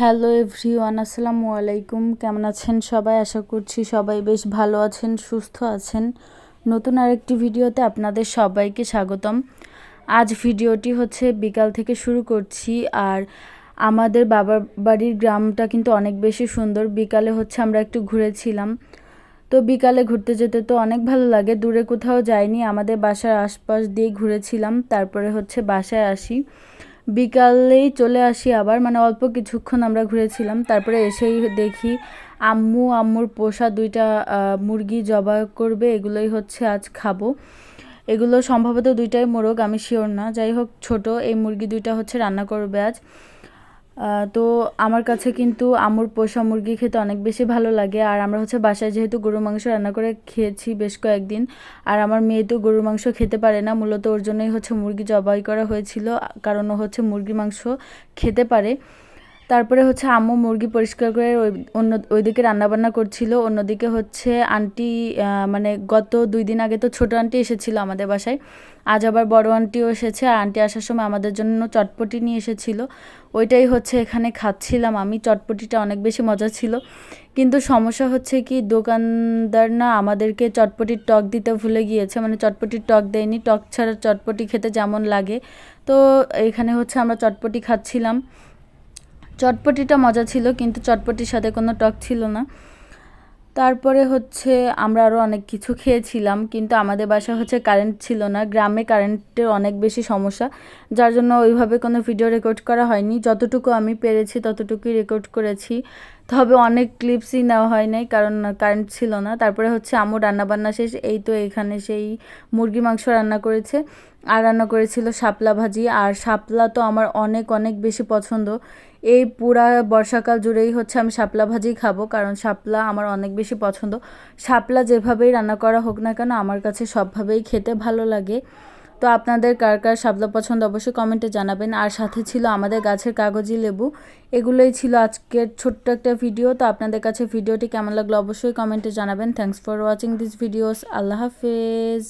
Hello everyone, আসসালামু আলাইকুম। কেমন আছেন সবাই? আশা করছি সবাই বেশ ভালো আছেন, সুস্থ আছেন। নতুন আরেকটি ভিডিওতে আপনাদের সবাইকে স্বাগতম। আজ ভিডিওটি হচ্ছে বিকাল থেকে শুরু করছি, আর আমাদের বাবার বাড়ির গ্রামটা কিন্তু অনেক বেশি সুন্দর। বিকালে হচ্ছে আমরা একটু ঘুরেছিলাম। তো বিকালে ঘুরতে যেতে তো অনেক ভালো লাগে, দূরে কোথাও যাইনি। আমাদের বাসার আশপাশ দিয়ে ঘুরেছিলাম, তারপরে হচ্ছে বাসায় আসি। বিকালেই চলে আসি আবার মানে অল্প কিছুক্ষণ আমরা ঘুরেছিলাম। তারপরে এসেই দেখি আম্মু, আম্মুর পোষা দুইটা মুরগি জবা করবে, এগুলোই হচ্ছে আজ খাব। এগুলো সম্ভবত দুইটাই মোরগ, আমি শিওর না। যাই হোক, ছোট, এই মুরগি দুইটা হচ্ছে রান্না করবে আজ। তো আমার কাছে কিন্তু আমুর পোষা মুরগি খেতে অনেক বেশি ভালো লাগে। আর আমরা হচ্ছে বাসায় যেহেতু গরুর মাংস রান্না করে খেয়েছি বেশ কয়েকদিন, আর আমার মেয়ে তো গরুর মাংস খেতে পারে না, মূলত ওর জন্যই হচ্ছে মুরগি জবাই করা হয়েছিল, কারণ হচ্ছে মুরগি মাংস খেতে পারে। তারপরে হচ্ছে আম্মু মুরগি পরিষ্কার করে ওই অন্য, ওইদিকে রান্নাবান্না করছিল। অন্যদিকে হচ্ছে আন্টি মানে গত দুই দিন আগে তো ছোটো আন্টি এসেছিল আমাদের বাসায়। আজ আবার বড় আন্টিও এসেছে আর আন্টি আসার সময় আমাদের জন্য চটপটি নিয়ে এসেছিল। ওইটাই হচ্ছে এখানে খাচ্ছিলাম আমি। চটপটিটা অনেক বেশি মজা ছিল। কিন্তু সমস্যা হচ্ছে কি, দোকানদার না আমাদেরকে চটপটির টক দিতে ভুলে গিয়েছে। মানে চটপটির টক দেয়নি। টক ছাড়া চটপটি খেতে যেমন লাগে। তো এখানে হচ্ছে আমরা চটপটি খাচ্ছিলাম। চটপটিটা মজা ছিল, কিন্তু চটপটির সাথে কোনো টক ছিল না। তারপরে হচ্ছে আমরা আরও অনেক কিছু খেয়েছিলাম, কিন্তু আমাদের বাসা হচ্ছে কারেন্ট ছিল না। গ্রামে কারেন্টের অনেক বেশি সমস্যা, যার জন্য ওইভাবে কোনো ভিডিও রেকর্ড করা হয়নি। যতটুকু আমি পেরেছি, ততটুকুই রেকর্ড করেছি। তবে অনেক ক্লিপসই নেওয়া হয় নাই, কারণ কারেন্ট ছিল না। তারপরে হচ্ছে আমু রান্নাবান্না শেষ, এই তো এখানে সেই মুরগি মাংস রান্না করেছে, আর রান্না করেছিল শাপলা ভাজি। আর শাপলা তো আমার অনেক অনেক বেশি পছন্দ। এই পুরা বর্ষাকাল জুড়েই হচ্ছে আমি শাপলা ভাজি খাব, কারণ শাপলা আমার অনেক বেশি পছন্দ। শাপলা যেভাবেই রান্না করা হোক না কেন, আমার কাছে সবভাবেই খেতে ভালো লাগে। তো আপনাদের কার কার শাপলা পছন্দ অবশ্যই কমেন্টে জানাবেন। আর সাথে ছিল আমাদের গাছের কাগজি লেবু। এগুলোই ছিল আজকের ছোট্ট একটা ভিডিও তো আপনাদের কাছে ভিডিওটি কেমন লাগল অবশ্যই কমেন্টে জানাবেন। Thanks for watching this videos আল্লাহ হাফেজ।